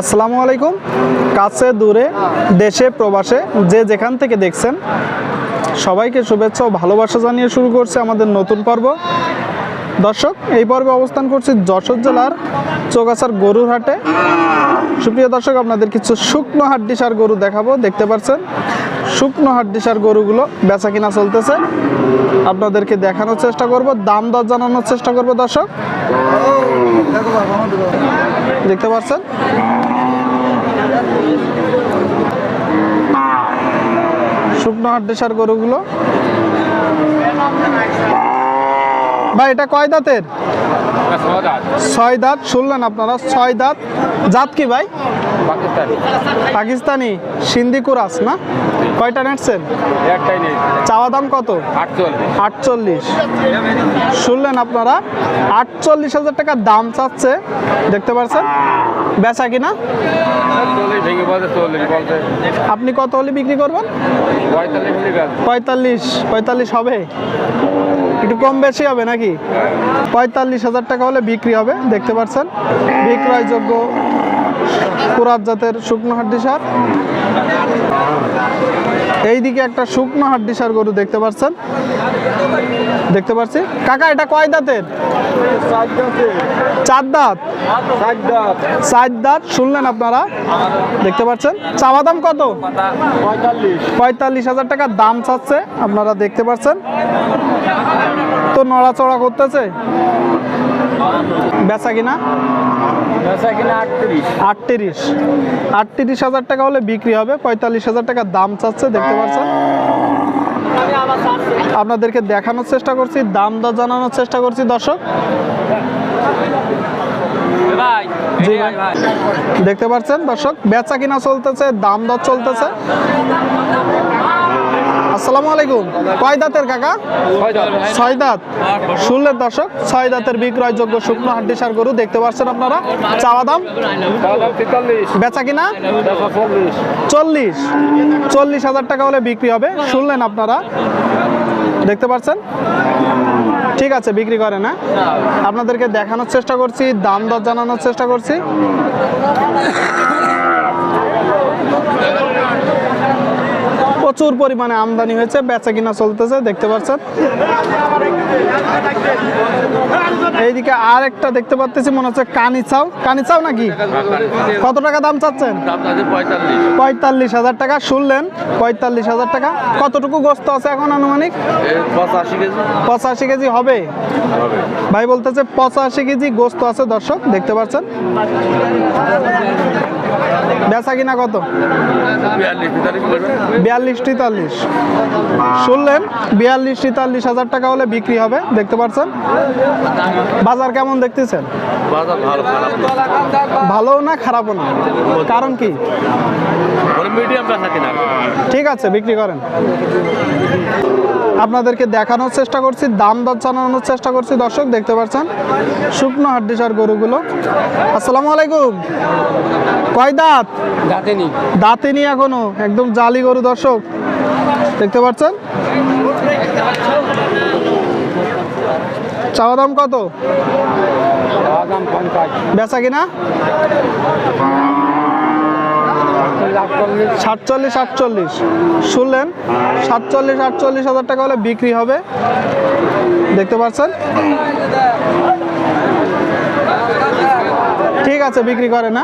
আসসালামু আলাইকুম। কাছে, দূরে, দেশে, প্রবাসে, যে যেখান থেকে দেখছেন, সবাইকে শুভেচ্ছা ও ভালোবাসা জানিয়ে শুরু করছে আমাদের নতুন পর্ব। দর্শক, এই পর্বে অবস্থান করছি যশোর জেলার চৌগাছার গরুর হাটে। সুপ্রিয় দর্শক, আপনাদের কিছু শুকনো হাড্ডিসার গরু দেখাবো, দেখতে পাচ্ছেন? শুকনো হাড্ডিসার গরুগুলো বেচা কিনা চলতেছে। আপনাদেরকে দেখানোর চেষ্টা করব, দাম দর জানানোর চেষ্টা করব, দর্শক। দেখতে পাচ্ছেন? শুকনো হাড্ডেশার গরুগুলো। ভাই এটা কয় দাঁতের? ছয় দাঁত শুনলেন আপনারা ছয় দাঁত। জাত কি ভাই? পাকিস্তানি। সিন্ধি কুরাস না? কয়টা নেটছেন? চাওয়া দাম কত? আটচল্লিশ। শুনলেন আপনারা আটচল্লিশ হাজার টাকা দাম চাচ্ছে দেখতে পাচ্ছেন বেচা কিনা? আপনি কত হলে বিক্রি করবেন? পঁয়তাল্লিশ পঁয়তাল্লিশ পঁয়তাল্লিশ হবে? একটু কম বেশি হবে নাকি? পঁয়তাল্লিশ হাজার টাকা হলে বিক্রি হবে, দেখতে পাচ্ছেন। বিক্রয়যোগ্য কুরাত জাতের শুকনো হাড্ডি সার। এইদিকে একটা শুকনো হাড্ডি সার গরু দেখতে পাচ্ছেন। দেখতে পাচ্ছি। কাকা, এটা কয় দাঁতের? চার দাঁত। চার দাঁত, শুনলেন আপনারা? দেখতে পাচ্ছেন। চাওয়া দাম কত? পঁয়তাল্লিশ হাজার টাকা দাম চাচ্ছে, আপনারা দেখতে পাচ্ছেন। নড়াচড়া করতেছে? বেচা কিনা? বেচা কিনা আটত্রিশ। আটত্রিশ। আটত্রিশ হাজার টাকা হলে বিক্রি হবে পঁয়তাল্লিশ হাজার টাকা দাম চাচ্ছে দেখতে পাচ্ছেন? আপনাদেরকে দেখানোর চেষ্টা করছি দাম দর জানানোর চেষ্টা করছি দর্শক। দেখতে পাচ্ছেন দর্শক বেচা কিনা চলতেছে দাম দর চলতেছে। আসসালামু আলাইকুম। কয় দাঁতের কাকা? ছয় দাঁত। শুনলেন দর্শক ছয় দাঁতের বিক্রয়যোগ্য শুকনো হাড্ডি সার গরু দেখতে পাচ্ছেন আপনারা। চাওয়া দাম? বেচা কিনা? চল্লিশ। চল্লিশ। চল্লিশ হাজার টাকা হলে বিক্রি হবে। শুনলেন আপনারা। দেখতে পাচ্ছেন? ঠিক আছে বিক্রি করেন হ্যাঁ? আপনাদেরকে দেখানোর চেষ্টা করছি দাম দর জানানোর চেষ্টা করছি। প্রচুর পরিমাণে আমদানি হয়েছে, বেচা কিনা চলতেছে, দেখতে পাচ্ছেন। এইদিকে আর একটা দেখতে পাচ্ছি মনে হচ্ছে কানিচাও কানিচাও নাকি? কত টাকা দাম চাচ্ছেন? পঁয়তাল্লিশ হাজার টাকা, শুনলেন, পঁয়তাল্লিশ হাজার টাকা। কতটুকু গোস্ত আছে এখন আনুমানিক? পঁচাশি কেজি হবে। ভাই বলতেছে পঁচাশি কেজি গোস্ত আছে, দর্শক, দেখতে পাচ্ছেন। বেচা কিনা কত? বিয়াল্লিশ তেতাল্লিশ শুনলেন বিয়াল্লিশ তেতাল্লিশ হাজার টাকা হলে বিক্রি হবে দেখতে পাচ্ছেন বাজার কেমন দেখতেছেন? ভালো না। খারাপও না? কারণ কি? ঠিক আছে বিক্রি করেন। আপনাদেরকে দেখানোর চেষ্টা করছি দাম দর জানানোর চেষ্টা করছি। দর্শক দেখতে পাচ্ছেন শুকনো হাড্ডিসার গরুগুলো। আসসালামু আলাইকুম। কয় দাঁত? দাঁতেনি দাঁতেনি এখনও একদম জালি গরু দর্শক। দেখতে পাচ্ছেন? চাওয়া দাম কত? বেচা কিনা? সাতচল্লিশ, আটচল্লিশ। শুনলেন? সাতচল্লিশ, আটচল্লিশ হাজার টাকা হলে বিক্রি হবে। দেখতে পাচ্ছেন? ঠিক আছে, বিক্রি করে না।